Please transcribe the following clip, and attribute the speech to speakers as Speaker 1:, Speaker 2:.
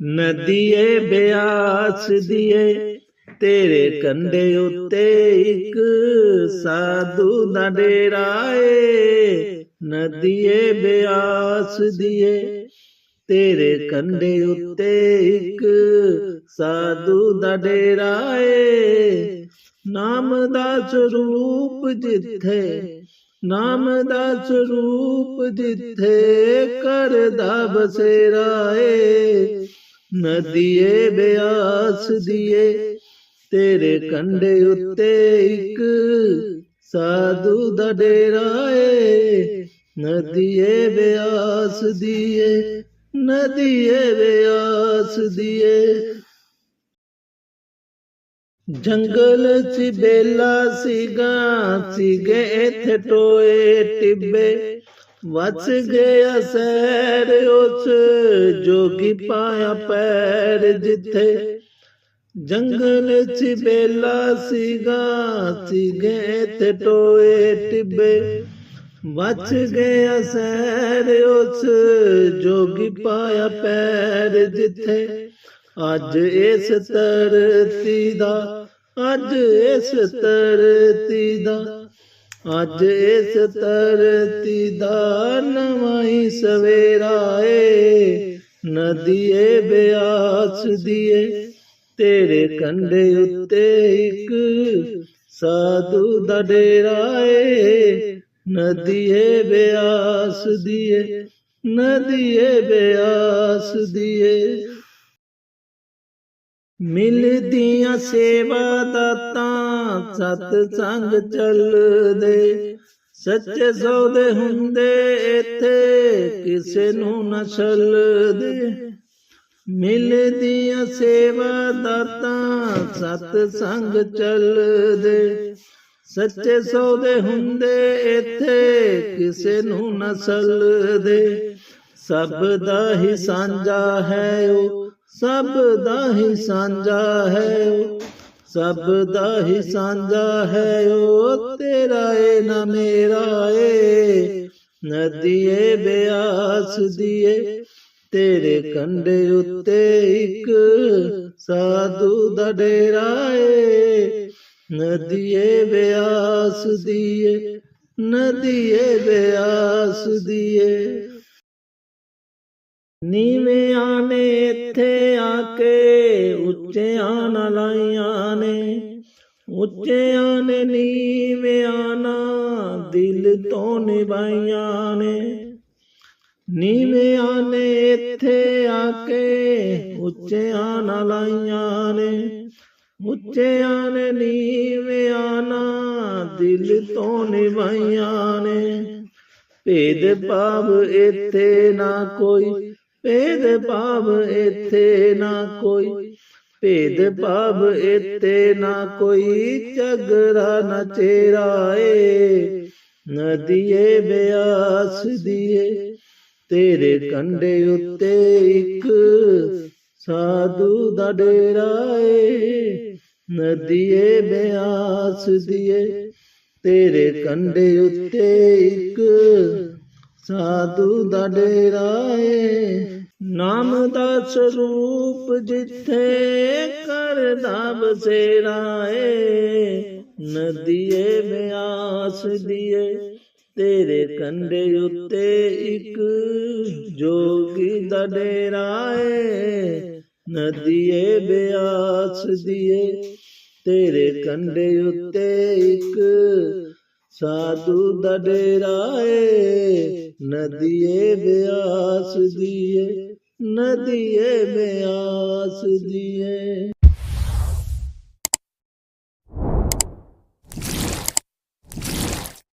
Speaker 1: ਨਦੀਏ ਬਿਆਸ ਦੀਏ, ਤੇਰੇ ਕੰਡੇ ਉੱਤੇ ਇੱਕ ਸਾਧੂ ਦਾ ਡੇਰਾ ਏ ਨਦੀਏ ਬਿਆਸ ਦੀਏ, ਤੇਰੇ ਕੰਡੇ ਉੱਤੇ ਇੱਕ ਸਾਧੂ ਦਾ ਡੇਰਾ ਏ ਨਾਮ ਦਾ ਸਰੂਪ ਜਿੱਥੇ, ਨਾਮ ਦਾ ਸਰੂਪ ਜਿੱਥੇ ਕਰਦਾ ਬਸੇਰਾ ਏ ਨਦੀਏ ਬਿਆਸ ਦੀਏ, ਤੇਰੇ ਕੰਡੇ ਉੱਤੇ ਇੱਕ ਸਾਧੂ ਦਾ ਡੇਰਾ ਏ। ਨਦੀਏ ਬਿਆਸ ਦੀਏ, ਨਦੀਏ ਬਿਆਸ ਦੀਏ। ਜੰਗਲ ਚ ਬੇਲਾ ਸੀਗਾ, ਸੀਗੇ ਇੱਥੇ ਟੋਏ ਟਿੱਬੇ। ਵਸ ਗਿਆ ਸੈਰ ਉਸ ਜੋਗੀ ਪਾਇਆ ਪੈਰ ਜਿੱਥੇ ਜੰਗਲ ਚ ਬੇਲਾ ਸੀਗਾ ਸੀਗੇ ਇੱਥੇ ਟੋਏ ਟਿੱਬੇ ਵਚ ਗਿਆ ਸੈਰ ਉਸ ਜੋਗੀ ਪਾਇਆ ਪੈਰ ਜਿੱਥੇ ਅੱਜ ਇਸ ਧਰਤੀ ਦਾ ਅੱਜ ਇਸ ਧਰਤੀ ਦਾ ਅੱਜ ਇਸ ਧਰਤੀ ਦਾ ਨਵਾਂ ਹੀ ਸਵੇਰਾ ਏ ਨਦੀਏ ਬਿਆਸ ਦੀਏ। ਤੇਰੇ ਕੰਢੇ ਉੱਤੇ ਇੱਕ ਸਾਧੂ ਦਾ ਡੇਰਾ ਏ, ਨਦੀਏ ਬਿਆਸ ਦੀਏ, ਨਦੀਏ ਬਿਆਸ ਦੀਏ। ਮਿਲਦੀਆਂ ਸੇਵਾ ਦਾਤਾਂ, ਸਤ ਸੰਗ ਚੱਲਦੇ। ਸੱਚੇ ਸੌਦੇ ਹੁੰਦੇ ਇੱਥੇ, ਕਿਸੇ ਨੂੰ ਨਾ ਛੱਲਦੇ। ਮਿਲਦੀਆਂ ਸੇਵਾ ਦਾਤਾਂ, ਸਤ ਸੰਗ ਚੱਲਦੇ। ਸੱਚੇ ਸੌਦੇ ਹੁੰਦੇ ਇੱਥੇ, ਕਿਸੇ ਨੂੰ ਨਾ ਛੱਲਦੇ। ਸਭ ਦਾ ਹੀ ਸਾਂਝਾ ਹੈ ਉਹ ਸਭ ਦਾ ਹੀ ਸਾਂਝਾ ਹੈ। ਉਹ ਸਭ ਦਾ ਹੀ ਸਾਂਝਾ ਹੈ। ਓ ਤੇਰਾ ਏ, ਨਾ ਮੇਰਾ ਏ। ਨਦੀਏ ਬਿਆਸ ਦੀਏ ਤੇਰੇ ਕੰਡੇ ਉੱਤੇ ਇੱਕ ਸਾਧੂ ਦਾ ਡੇਰਾ ਏ। ਨਦੀਏ ਬਿਆਸ ਦੀਏ ਨਦੀਏ ਬਿਆਸ ਦੀਏ ਨੀਵਿਆਂ ਨੇ ਇੱਥੇ ਆ ਕੇ ਉੱਚਿਆਂ ਨਾਲ ਲਾਈਆਂ ਨੇ। ਉੱਚਿਆਂ ਨੇ ਨੀਵਿਆਂ ਨਾਲ ਦਿਲ ਤੋਂ ਨਿਭਾਈਆਂ ਨੇ। ਨੀਵਿਆਂ ਨੇ ਇੱਥੇ ਆ ਕੇ ਉੱਚਿਆਂ ਨਾਲ ਲਾਈਆਂ ਨੇ। ਉੱਚਿਆਂ ਨੇ ਨੀਵਿਆਂ ਨਾ ਦਿਲ ਤੋਂ ਨਿਭਾਈਆਂ ਨੇ। ਭੇਦ ਭਾਵ ਇੱਥੇ ਨਾ ਕੋਈ ਭੇਦ ਭਾਵ ਇਥੇ ਨਾ ਕੋਈ। ਭੇਦ ਭਾਵ ਇੱਥੇ ਨਾ ਕੋਈ ਝਗੜਾ ਨਾ ਚੇਰਾ ਏ ਨਦੀਏ ਬਿਆਸ ਦੀਏ, ਤੇਰੇ ਕੰਡੇ ਉੱਤੇ ਇੱਕ ਸਾਧੂ ਦਾ ਡੇਰਾ ਏ। ਨਦੀਏ ਬਿਆਸ ਦੀਏ, ਤੇਰੇ ਕੰਡੇ ਉੱਤੇ ਇੱਕ ਸਾਧੂ ਦਾ ਡੇਰਾ ਏ। ਨਾਮ ਦਾ ਸਰੂਪ ਜਿੱਥੇ ਕਰਦਾ ਬਸੇਰਾ ਏ। ਨਦੀਏ ਬਿਆਸ ਦੀਏ, ਤੇਰੇ ਕੰਢੇ ਉੱਤੇ ਇੱਕ ਜੋਗੀ ਦਾ ਡੇਰਾ ਏ। ਨਦੀਏ ਬਿਆਸ ਦੀਏ, ਤੇਰੇ ਕੰਢੇ ਉੱਤੇ ਇੱਕ ਸਾਧੂ ਦਾ ਡੇਰਾ ਏ ਨਦੀਏ ਬਿਆਸ ਦੀਏ ਨਦੀਏ ਬਿਆਸ ਦੀਏ।